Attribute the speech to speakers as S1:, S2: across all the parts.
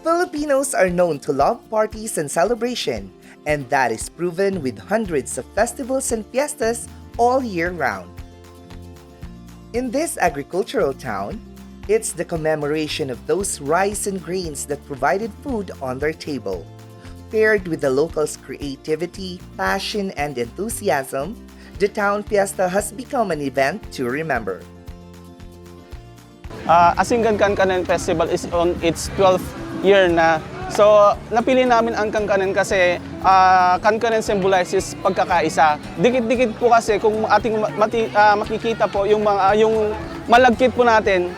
S1: Filipinos are known to love parties and celebration, and that is proven with hundreds of festivals and fiestas all year round. In this agricultural town, it's the commemoration of those rice and grains that provided food on their table. Paired with the locals' creativity, passion, and enthusiasm, the town fiesta has become an event to remember.
S2: Uh, Asingan Kankanan Festival is on its 12th year na. So, napili namin ang Kankanan kasi uh, Kankanan symbolizes pagkakaisa. Dikit-dikit po kasi kung ating ma- mati, ah, makikita po yung mga yung malagkit po natin,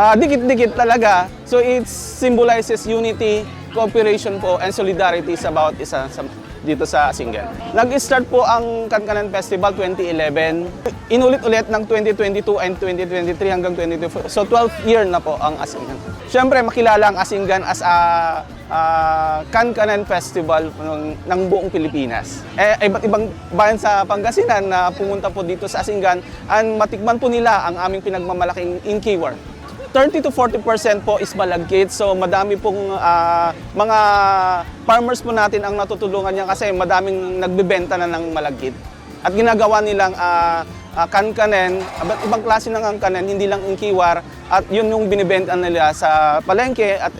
S2: ah, dikit-dikit talaga. So, it symbolizes unity, cooperation po, and solidarity sa bawat isa sa, dito sa Asingan. Nag-start po ang Kankanan Festival 2011. Inulit-ulit ng 2022 and 2023 hanggang 2024. So 12th year na po ang Asingan. Siyempre makilala ang Asingan as a ah, Kankanan Festival ng, ng buong Pilipinas. Eh, iba't ibang bayan sa Pangasinan na pumunta po dito sa Asingan and matikman po nila ang aming pinagmamalaking Inkiwar. 30 to 40% po is malagkit. So madami pong ah, mga farmers po natin ang natutulungan niya kasi madaming nagbebenta na ng malagkit. At ginagawa nilang ah, ah, kankanen, iba't ibang klase ng kankanen, hindi lang inkiwar. At yun yung binibenta nila sa palengke at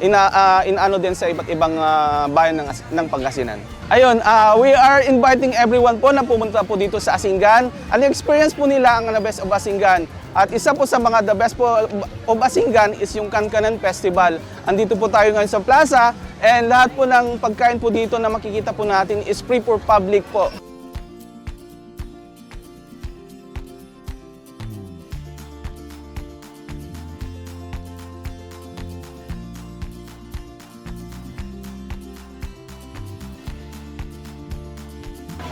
S2: ina, ah, inaano din sa iba't ibang ah, bayan ng, ng Pangasinan. Ayun, ah, we are inviting everyone po na pumunta po dito sa Asingan. Ang experience po nila ang The Best of Asingan. At isa po sa mga The Best po of Asingan is yung Kankanan Festival. Andito po tayo ngayon sa plaza and lahat po ng pagkain po dito na makikita po natin is free for public po.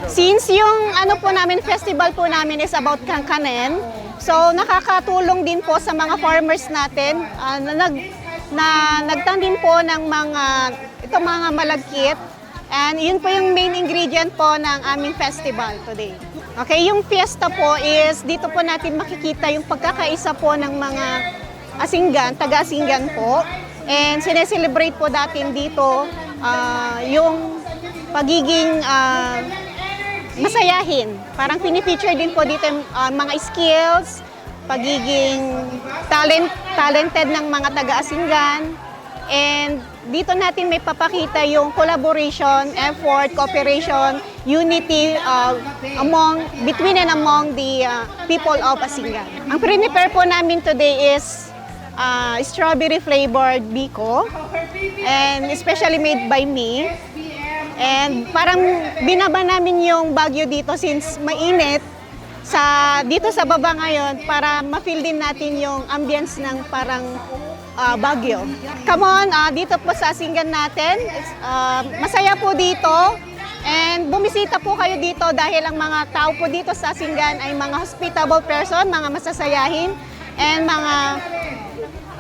S3: Since yung ano po namin, festival po namin is about Kangkanen, so nakakatulong din po sa mga farmers natin ah, na, nag, na nagtanim po ng mga, ito mga malagkit. And yun po yung main ingredient po ng aming festival today. Okay, yung fiesta po is dito po natin makikita yung pagkakaisa po ng mga Asinggan, taga-Asinggan po. And sineselebrate po natin dito ah, yung pagiging ah, masayahin. Parang pinifeature din po dito yung ah, mga skills, pagiging talent, talented ng mga taga-Asinggan. And dito natin may papakita yung collaboration, effort, cooperation, unity uh, among between and among the uh, people of Asinggan. Ang prepare po namin today is uh, strawberry flavored biko and especially made by me. And parang binaba namin yung Baguio dito since mainit sa dito sa baba ngayon para ma-feel din natin yung ambience ng parang ah, Baguio. Come on, ah, dito po sa Singgan natin. Ah, masaya po dito. And bumisita po kayo dito dahil ang mga tao po dito sa Singgan ay mga hospitable person, mga masasayahin, and mga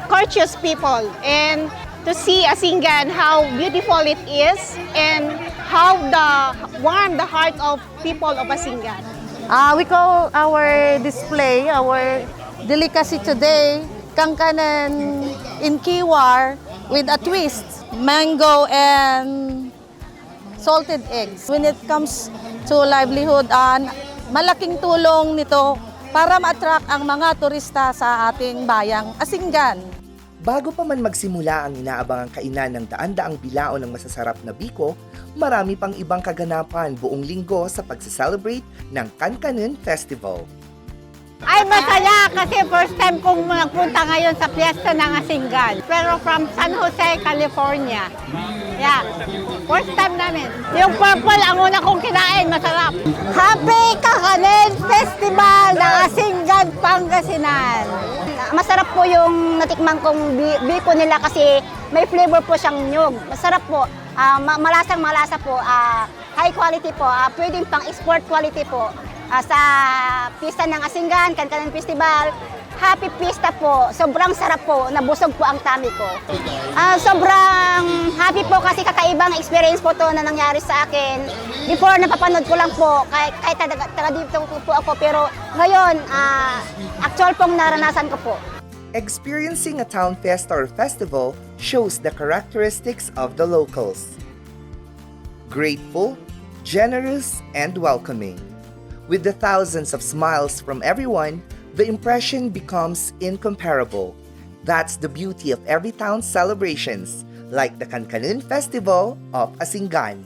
S3: courteous people and to see Asingan how beautiful it is and how the warm the heart of people of Asingan.
S4: Uh, we call our display, our delicacy today, Kangkanan in Kiwar with a twist, mango and salted eggs. When it comes to livelihood, uh, malaking tulong nito para ma-attract ang mga turista sa ating bayang Asinggan.
S1: Bago pa man magsimula ang inaabangang kainan ng daan-daang bilao ng masasarap na biko, marami pang ibang kaganapan buong linggo sa pagsa-celebrate ng Kankanen Festival.
S5: Ay, masaya kasi first time kong nagpunta ngayon sa piyesta ng Asingan. Pero from San Jose, California. Yeah. First time namin. Yung purple, ang una kong kinain, masarap. Happy Kakanin Festival ng Asingan, Pangasinan.
S6: Masarap po yung natikman kong bi- biko nila kasi may flavor po siyang nyug. Masarap po. Ma- malasang malasa po. Ah, high quality po. Ah, pwedeng pang export quality po. Ah, sa pista ng Asingan, Kankanan Festival. Happy Pista po. Sobrang sarap po. Nabusog po ang tummy ko. Ah, sobrang happy po kasi kakaibang experience po to na nangyari sa akin. Before, napapanood ko lang po. Kahit, kahit taga, taga dito po ako. Pero ngayon, ah, actual pong naranasan ko po.
S1: Experiencing a town fest or festival shows the characteristics of the locals. Grateful, generous, and welcoming. With the thousands of smiles from everyone, the impression becomes incomparable. That's the beauty of every town's celebrations, like the Kankanin Festival of Asingan.